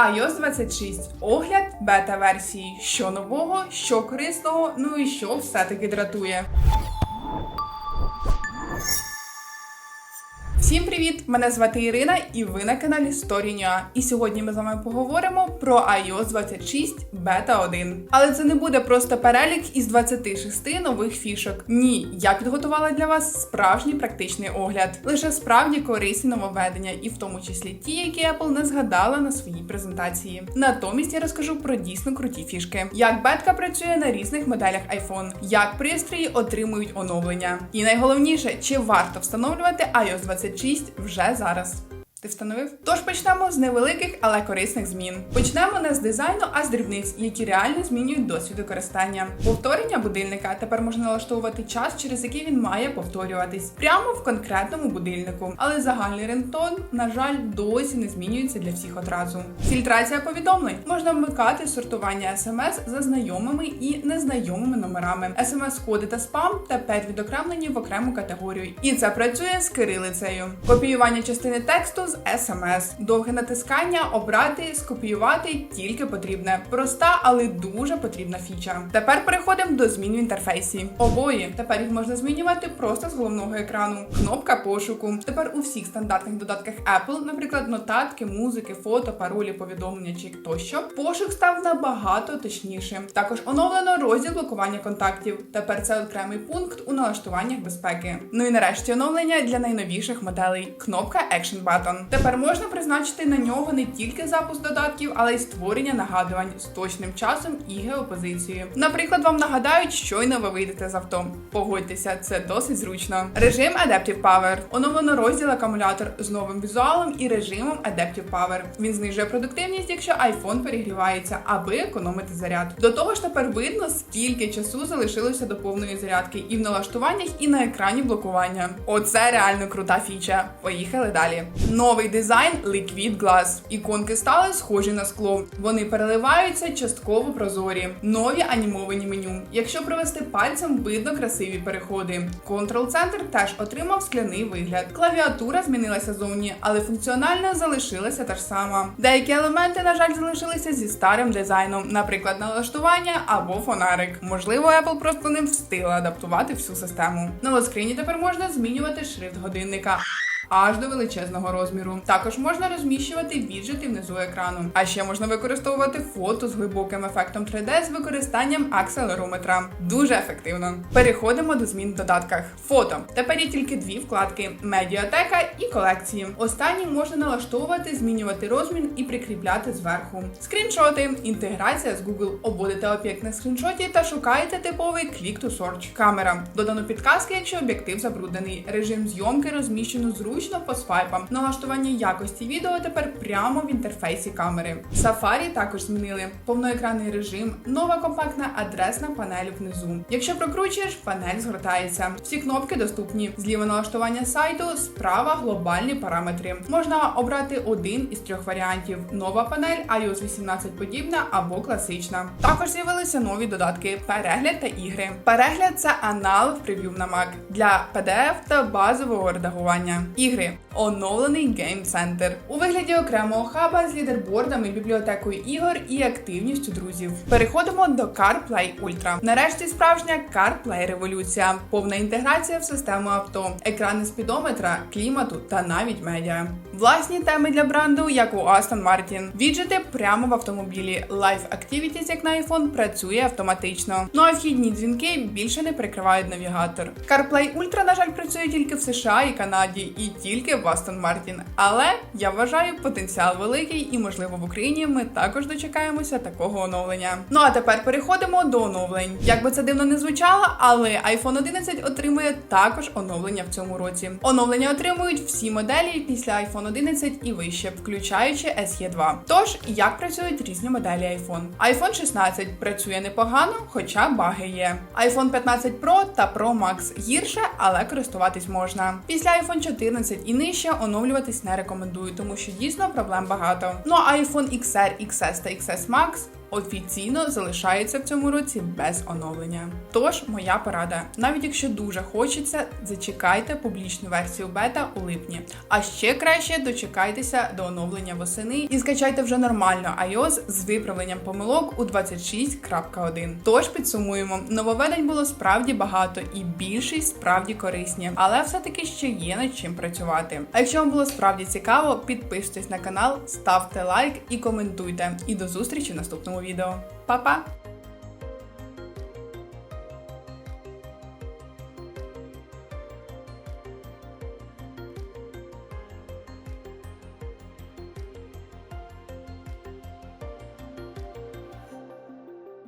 iOS 26. Огляд бета-версії. Що нового, що корисного, ну і що все-таки дратує. Всім привіт! Мене звати Ірина, і ви на каналі Story.ua. І сьогодні ми з вами поговоримо про iOS 26 Beta 1. Але це не буде просто перелік із 26 нових фішок. Ні, я підготувала для вас справжній практичний огляд. Лише справді корисні нововведення, і в тому числі ті, які Apple не згадала на своїй презентації. Натомість я розкажу про дійсно круті фішки, як бетка працює на різних моделях iPhone, як пристрої отримують оновлення. І найголовніше, чи варто встановлювати iOS 26 вже зараз. Ти встановив? Тож почнемо з невеликих, але корисних змін. Почнемо не з дизайну, а з дрібниць, які реально змінюють досвід використання. Повторення будильника тепер можна налаштовувати час, через який він має повторюватись, прямо в конкретному будильнику. Але загальний рентон, на жаль, досі не змінюється для всіх одразу. Фільтрація повідомлень можна вмикати сортування смс за знайомими і незнайомими номерами. смс-коди та спам тепер відокремлені в окрему категорію, і це працює з кирилицею. Копіювання частини тексту з SMS. Довге натискання, обрати, скопіювати тільки потрібне. Проста, але дуже потрібна фіча. Тепер переходимо до змін в інтерфейсі. Обої тепер їх можна змінювати просто з головного екрану. Кнопка пошуку. Тепер у всіх стандартних додатках Apple, наприклад, нотатки, музики, фото, паролі, повідомлення чи тощо. Пошук став набагато точнішим. Також оновлено розділ блокування контактів. Тепер це окремий пункт у налаштуваннях безпеки. Ну і нарешті оновлення для найновіших моделей. Кнопка Action Button. Тепер можна призначити на нього не тільки запуск додатків, але й створення нагадувань з точним часом і геопозицією. Наприклад, вам нагадають, щойно ви вийдете з авто. Погодьтеся, це досить зручно. Режим Adaptive Power. Оновлено розділ акумулятор з новим візуалом і режимом Adaptive Power. Він знижує продуктивність, якщо iPhone перегрівається, аби економити заряд. До того ж, тепер видно, скільки часу залишилося до повної зарядки, і в налаштуваннях, і на екрані блокування. Оце реально крута фіча. Поїхали далі. Новий дизайн Liquid Glass. Іконки стали схожі на скло. Вони переливаються частково прозорі, нові анімовані меню. Якщо провести пальцем, видно красиві переходи. Контрол-центр теж отримав скляний вигляд. Клавіатура змінилася зовні, але функціонально залишилася та ж сама. Деякі елементи, на жаль, залишилися зі старим дизайном, наприклад, налаштування або фонарик. Можливо, Apple просто не встигла адаптувати всю систему. На лоскрині тепер можна змінювати шрифт годинника аж до величезного розміру. Також можна розміщувати віджити внизу екрану. А ще можна використовувати фото з глибоким ефектом 3D з використанням акселерометра. Дуже ефективно. Переходимо до змін в додатках. Фото. Тепер є тільки дві вкладки: медіатека і колекції. Останні можна налаштовувати, змінювати розмір і прикріпляти зверху. Скріншоти, інтеграція з Google. Обводите об'єкт на скріншоті та шукаєте типовий Click to Search. Камера. Додано підказки, якщо об'єктив забруднений. Режим зйомки розміщено зручно зручно по свайпам. Налаштування якості відео тепер прямо в інтерфейсі камери. Safari також змінили повноекранний режим, нова компактна адресна панель внизу. Якщо прокручуєш, панель згортається. Всі кнопки доступні. Зліва налаштування сайту, справа глобальні параметри. Можна обрати один із трьох варіантів: нова панель, iOS 18 подібна або класична. Також з'явилися нові додатки: перегляд та ігри. Перегляд це аналог прев'ю на Mac для PDF та базового редагування. Ігри оновлений Center у вигляді окремого хаба з лідербордами, бібліотекою ігор і активністю друзів. Переходимо до CarPlay Ultra. Нарешті справжня CarPlay революція, повна інтеграція в систему авто, екрани спідометра, клімату та навіть медіа. Власні теми для бренду, як у Aston Martin. Віджити прямо в автомобілі. Live Activities, як на iPhone, працює автоматично. Ну а вхідні дзвінки більше не прикривають навігатор. CarPlay Ultra, на жаль, працює тільки в США і Канаді, і тільки в Aston Martin. Але я вважаю потенціал великий, і можливо в Україні ми також дочекаємося такого оновлення. Ну а тепер переходимо до оновлень. Як би це дивно не звучало, але iPhone 11 отримує також оновлення в цьому році. Оновлення отримують всі моделі після iPhone 11 і вище, включаючи SE 2. Тож, як працюють різні моделі iPhone? iPhone 16 працює непогано, хоча баги є. iPhone 15 Pro та Pro Max гірше, але користуватись можна. Після iPhone 14 і нижче оновлюватись не рекомендую, тому що дійсно проблем багато. Ну а iPhone XR, XS та XS Max офіційно залишається в цьому році без оновлення. Тож, моя порада, навіть якщо дуже хочеться, зачекайте публічну версію бета у липні. А ще краще дочекайтеся до оновлення восени і скачайте вже нормально iOS з виправленням помилок у 26.1. Тож підсумуємо, нововведень було справді багато і більшість справді корисні, але все-таки ще є над чим працювати. А якщо вам було справді цікаво, підписуйтесь на канал, ставте лайк і коментуйте. І до зустрічі в наступному відео. Па-па!